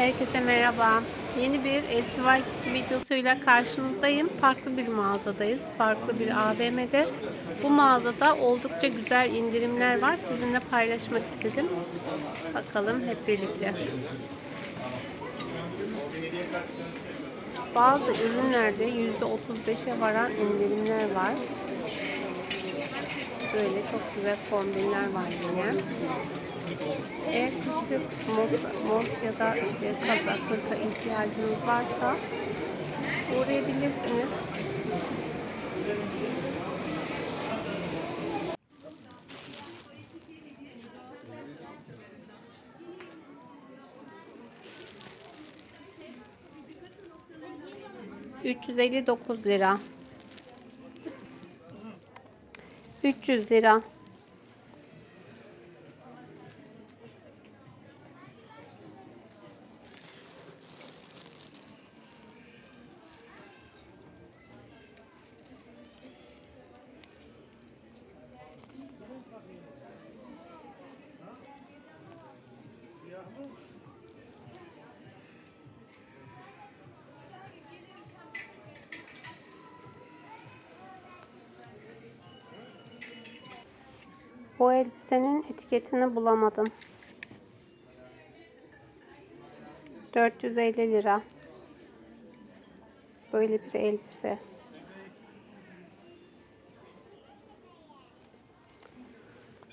Herkese merhaba. Yeni bir LCY videosuyla karşınızdayım. Farklı bir mağazadayız. Farklı bir AVM'de. Bu mağazada oldukça güzel indirimler var. Sizinle paylaşmak istedim. Bakalım hep birlikte. Bazı ürünlerde %35'e varan indirimler var. Böyle çok güzel kombinler var yine. Eğer sizde mont, mont ya da işte kazak, hırka ihtiyacınız varsa uğrayabilirsiniz. Üç yüz elli dokuz lira. Üç yüz lira. Bu elbisenin etiketini bulamadım. 450 lira. Böyle bir elbise.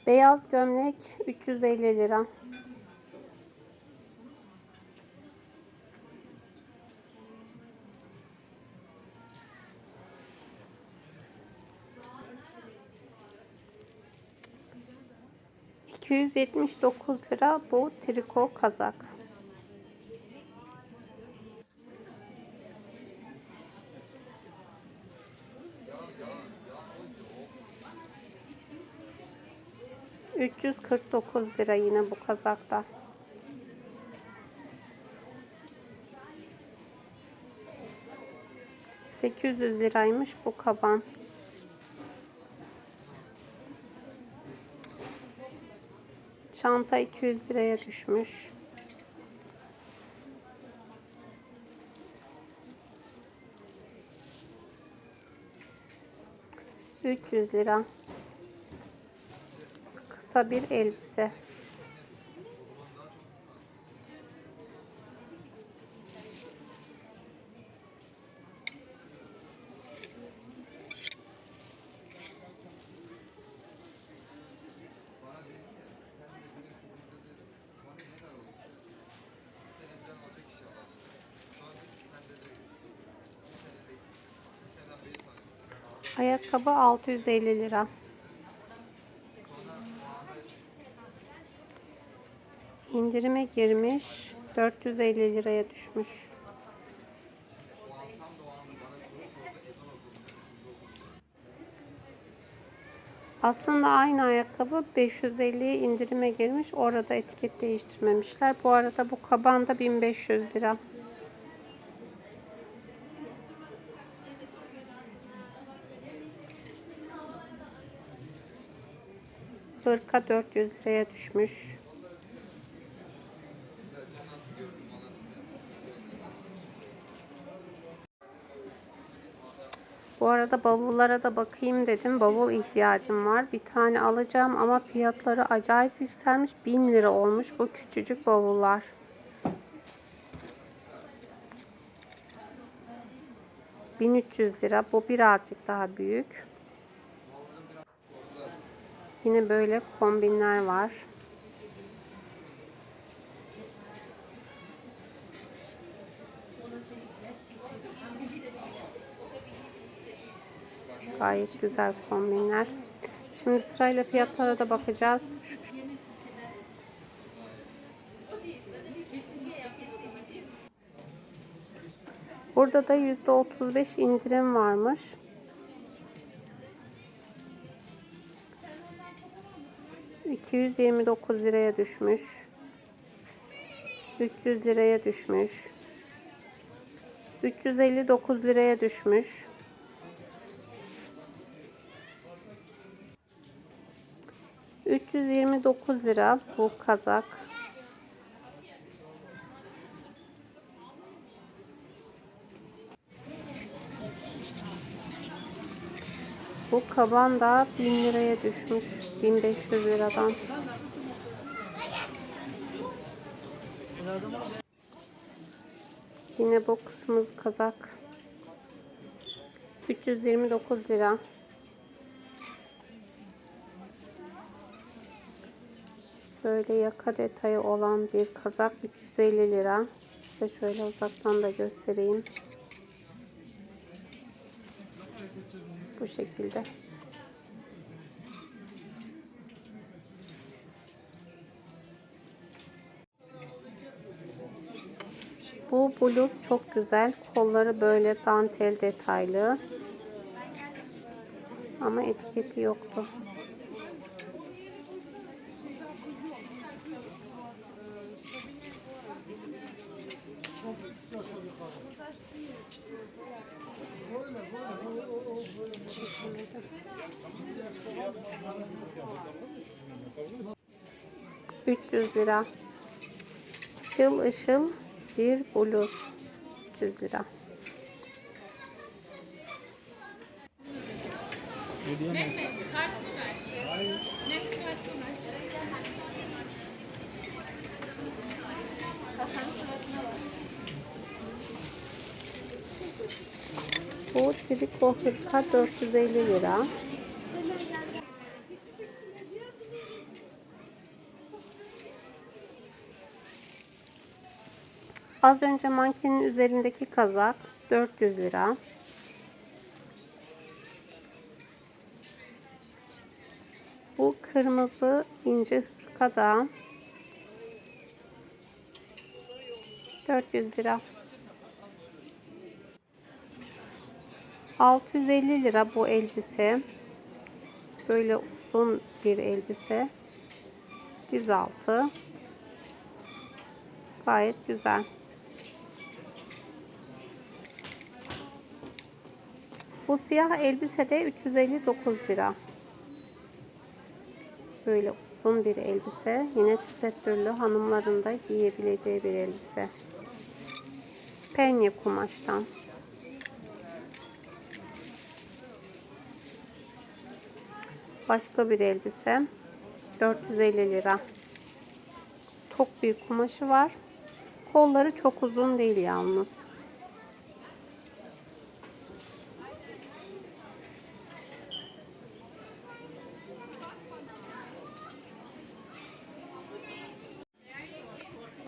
Beyaz gömlek 350 lira. ...279 lira bu triko kazak. ...349 lira yine bu kazakta. ...800 liraymış bu kaban. Çanta 200 liraya düşmüş. Üç yüz lira. Kısa bir elbise. Ayakkabı 650 lira. İndirime girmiş. 450 liraya düşmüş. Aslında aynı ayakkabı 550'ye indirime girmiş. Orada etiket değiştirmemişler. Bu arada bu kaban da 1500 lira. Hırka 400 liraya düşmüş. Bu arada bavullara da bakayım dedim. Bavul ihtiyacım var. Bir tane alacağım ama fiyatları acayip yükselmiş. 1000 lira olmuş bu küçücük bavullar. ...1300 lira. Bu birazcık daha büyük. Yine böyle kombinler var. Gayet güzel kombinler. Şimdi sırayla fiyatlara da bakacağız. Burada da %35 indirim varmış. ...229 liraya düşmüş. 300 liraya düşmüş. 359 liraya düşmüş. 329 lira bu kazak. Kaban da 1000 liraya düşmüş. 1500 liradan. Yine bu kırmızı kazak. 329 lira. Böyle yaka detayı olan bir kazak 350 lira. Size şöyle uzaktan da göstereyim. Bu şekilde. Bu bluz çok güzel. Kolları böyle dantel detaylı. Ama etiketi yoktu. ...300 lira. Işıl ışıl bir bluz. 300 lira. Bu triko hırka 450 lira. Az önce mankenin üzerindeki kazak 400 lira. Bu kırmızı ince hırka da 400 lira. 650 lira bu elbise. Böyle uzun bir elbise. Diz altı. Gayet güzel. Bu siyah elbise de 359 lira. Böyle uzun bir elbise. Yine tesettürlü hanımların da giyebileceği bir elbise. Penye kumaştan. Başka bir elbise. 450 lira. Tok bir kumaşı var. Kolları çok uzun değil yalnız.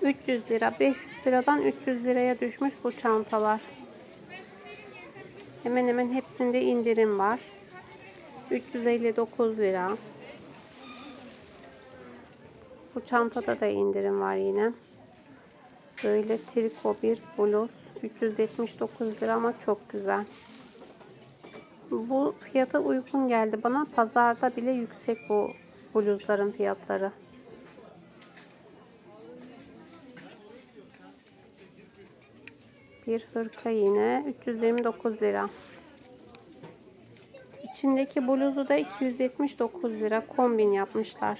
...300 lira, 500 liradan 300 liraya düşmüş bu çantalar. Hemen hemen hepsinde indirim var. 359 lira. Bu çantada da indirim var yine. Böyle triko bir bluz. 379 lira ama çok güzel. Bu fiyata uygun geldi bana. Pazarda bile yüksek bu bluzların fiyatları. Bir hırka yine 329 lira. İçindeki bluzu da 279 lira kombin yapmışlar.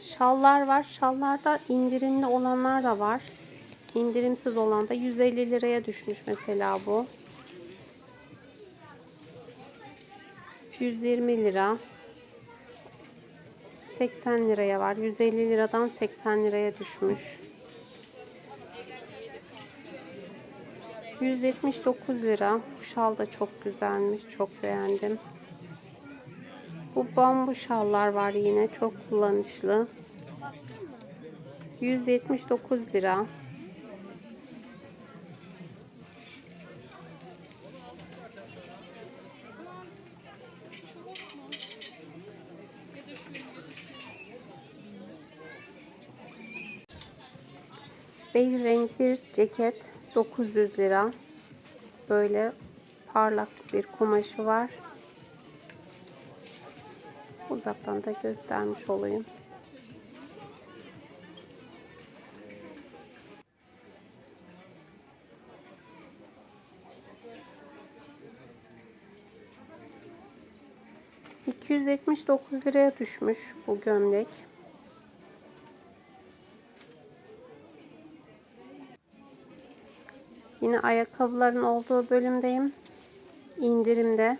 Şallar var. Şallarda indirimli olanlar da var. İndirimsiz olan da 150 liraya düşmüş mesela bu. 120 lira. 80 liraya var. 150 liradan 80 liraya düşmüş. 179 lira. Bu şal da çok güzelmiş. Çok beğendim. Bu bambu şallar var yine. Çok kullanışlı. 179 lira. Bej renk bir ceket 900 lira. Böyle parlak bir kumaşı var. Uzaktan da göstermiş olayım. ...279 liraya düşmüş bu gömlek. Yine ayakkabıların olduğu bölümdeyim. indirimde.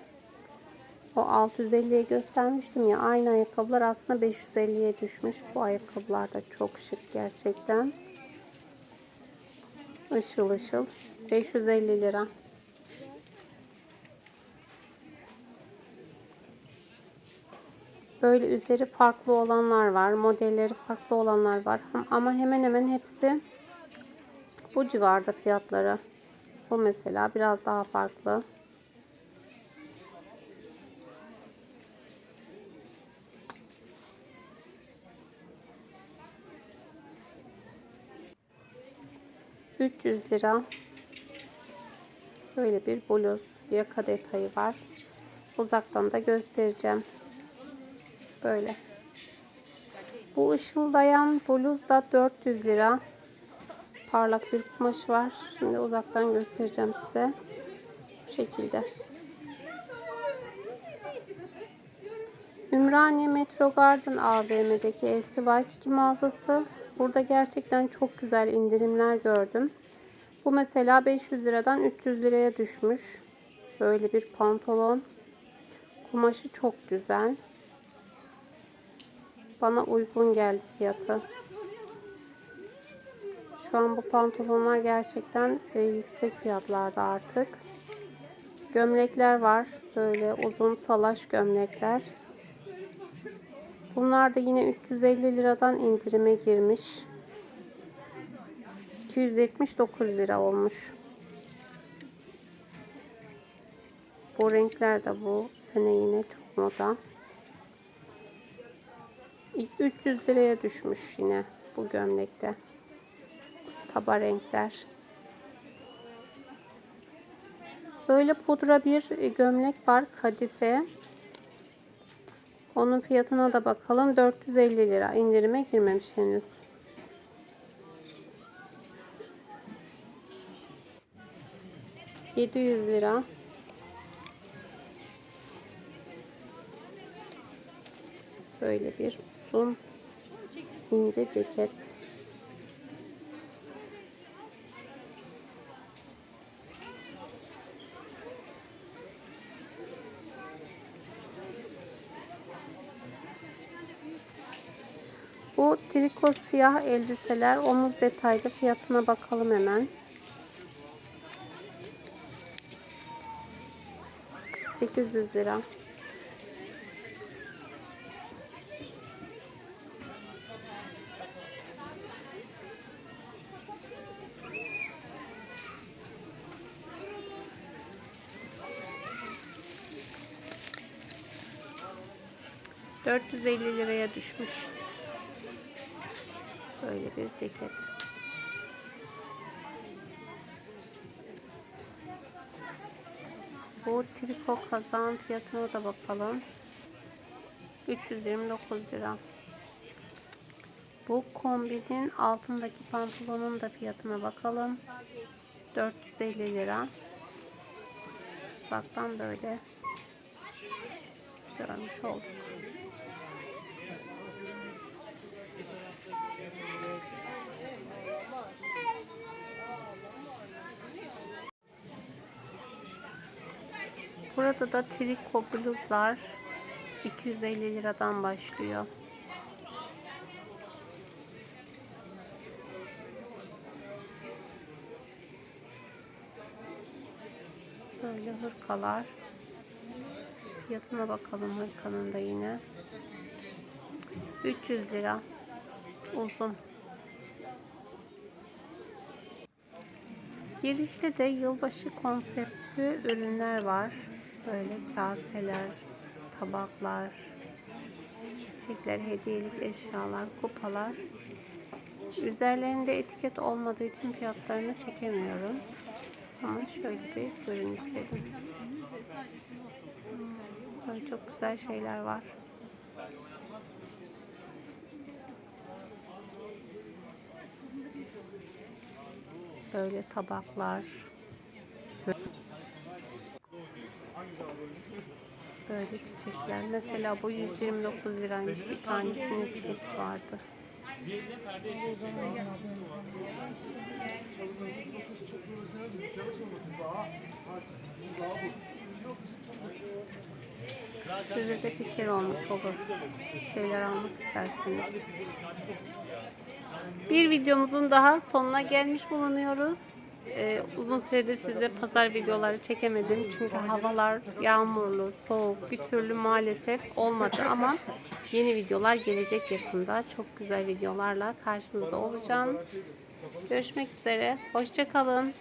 O 650'ye göstermiştim ya aynı ayakkabılar aslında 550'ye düşmüş. Bu ayakkabılar da çok şık gerçekten. Işıl ışıl. 550 lira. Böyle üzeri farklı olanlar var. Modelleri farklı olanlar var. Ama hemen hemen hepsi bu civarda fiyatları. Bu mesela biraz daha farklı. ...300 lira. Böyle bir bluz yaka detayı var. Uzaktan da göstereceğim. Böyle. Bu ışıldayan bluz da 400 lira. Parlak bir kumaş var. Şimdi uzaktan göstereceğim size. Bu şekilde. Ümraniye Metro Garden AVM'deki Elsi Waikiki mağazası. Burada gerçekten çok güzel indirimler gördüm. Bu mesela 500 liradan 300 liraya düşmüş. Böyle bir pantolon. Kumaşı çok güzel. Bana uygun geldi fiyatı. Şu an bu pantolonlar gerçekten e, yüksek fiyatlarda artık. Gömlekler var. Böyle uzun salaş gömlekler. Bunlar da yine 350 liradan indirime girmiş. 279 lira olmuş. Bu renkler de bu sene yine çok moda. 300 liraya düşmüş yine bu gömlekte. Taba renkler. Böyle pudra bir gömlek var kadife. Onun fiyatına da bakalım. 450 lira. indirime girmemiş henüz. Yedi yüz lira. Böyle bir uzun ince ceket. Bu triko siyah elbiseler omuz detaylı fiyatına bakalım hemen. 800 lira. ...450 liraya düşmüş. Böyle bir ceket. Bu triko kazağın fiyatına da bakalım. 329 lira. Bu kombinin altındaki pantolonun da fiyatına bakalım. 450 lira. Baktan böyle görmüş olduk. Burada da triko bluzlar 250 liradan başlıyor. Böyle hırkalar. Fiyatına bakalım hırkanın da yine. 300 lira. Uzun. Girişte de yılbaşı konseptli ürünler var. Böyle kaseler, tabaklar, çiçekler, hediyelik eşyalar, kupalar. Üzerlerinde etiket olmadığı için fiyatlarını çekemiyorum. Ama şöyle bir ürün istedim. Böyle çok güzel şeyler var. Böyle tabaklar. Böyle çiçekler. Mesela bu 129 liraymış. Bir tanesinin etiketi vardı. Size de fikir olmuş olur. Şeyler almak isterseniz. Bir videomuzun daha sonuna gelmiş bulunuyoruz. Ee, uzun süredir size pazar videoları çekemedim. Çünkü havalar yağmurlu, soğuk bir türlü maalesef olmadı ama yeni videolar gelecek yakında. Çok güzel videolarla karşınızda olacağım. Görüşmek üzere. Hoşçakalın.